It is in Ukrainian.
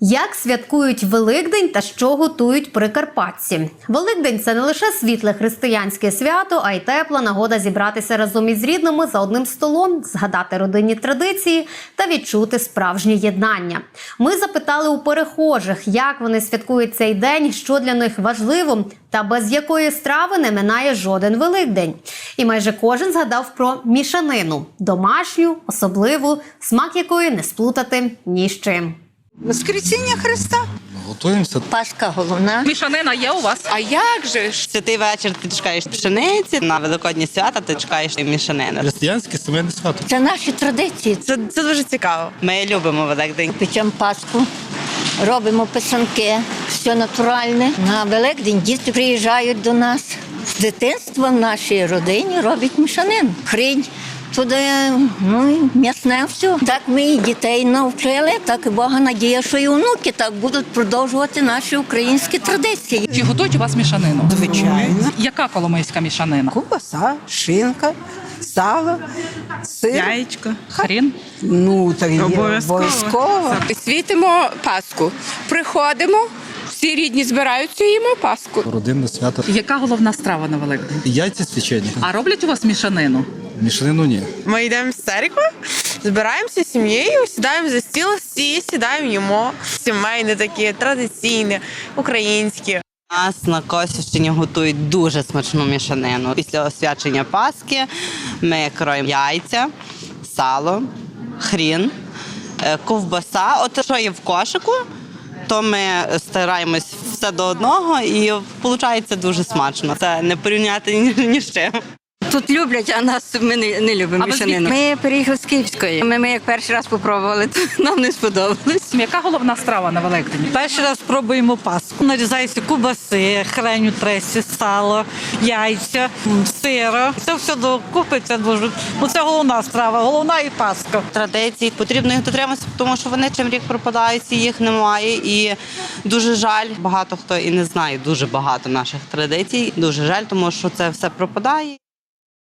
Як святкують Великдень та що готують прикарпатці? Великдень це не лише світле християнське свято, а й тепла нагода зібратися разом із рідними за одним столом, згадати родинні традиції та відчути справжнє єднання. Ми запитали у перехожих, як вони святкують цей день, що для них важливо, та без якої страви не минає жоден Великдень. І майже кожен згадав про мішанину домашню, особливу, смак якої не сплутати ні з чим. Воскресіння Христа. Готуємося. Пасха головна. Мішанина є у вас? А як же ж? Святий вечір ти чекаєш пшениці, на великодні свята ти чекаєш мішанини. Християнське сімейне свято. Це наші традиції. Це, це дуже цікаво. Ми любимо Великдень. Печемо паску, робимо писанки, все натуральне. На Великдень діти приїжджають до нас. З дитинства в нашій родині роблять мішанин. Хрінь. Туди ну, м'ясне все. Так ми і дітей навчили, так і Бога надія, що і онуки так будуть продовжувати наші українські традиції. Чи готують у вас мішанину? Звичайно. Яка коломийська мішанина? Кубаса, шинка, сало, сир. Яєчко. Хрін? Ну, так є Обов'язково. обов'язково. Світимо Пасху. Приходимо, всі рідні збираються і їмо Пасху. Родинне свято. Яка головна страва на Великдень? Яйця свячені. А роблять у вас мішанину? Мішанину ні. Ми йдемо з церкви, збираємося з сім'єю, сідаємо за стіл, всі сідаємо, їмо. Сімейне такі, традиційне, українське. Нас на Косівщині готують дуже смачну мішанину. Після освячення Пасхи ми кроємо яйця, сало, хрін, е, ковбаса. От що є в кошику, то ми стараємось все до одного і виходить дуже смачно. Це не порівняти ні, ні з чим. Тут люблять, а нас ми не, не любимо А ви мішанину. Ми приїхали з Київської. Ми, ми як перший раз попробували, то нам не сподобалось. Яка головна страва на Великдень? Перший раз пробуємо паску. Нарізаються кубаси, хрень у тресі, сало, яйця, сиро. Це все докупи, це дуже. Ну це головна страва, головна і паска. Традицій потрібно їх дотриматися, тому що вони чим рік пропадають, їх немає. І дуже жаль, багато хто і не знає дуже багато наших традицій. Дуже жаль, тому що це все пропадає.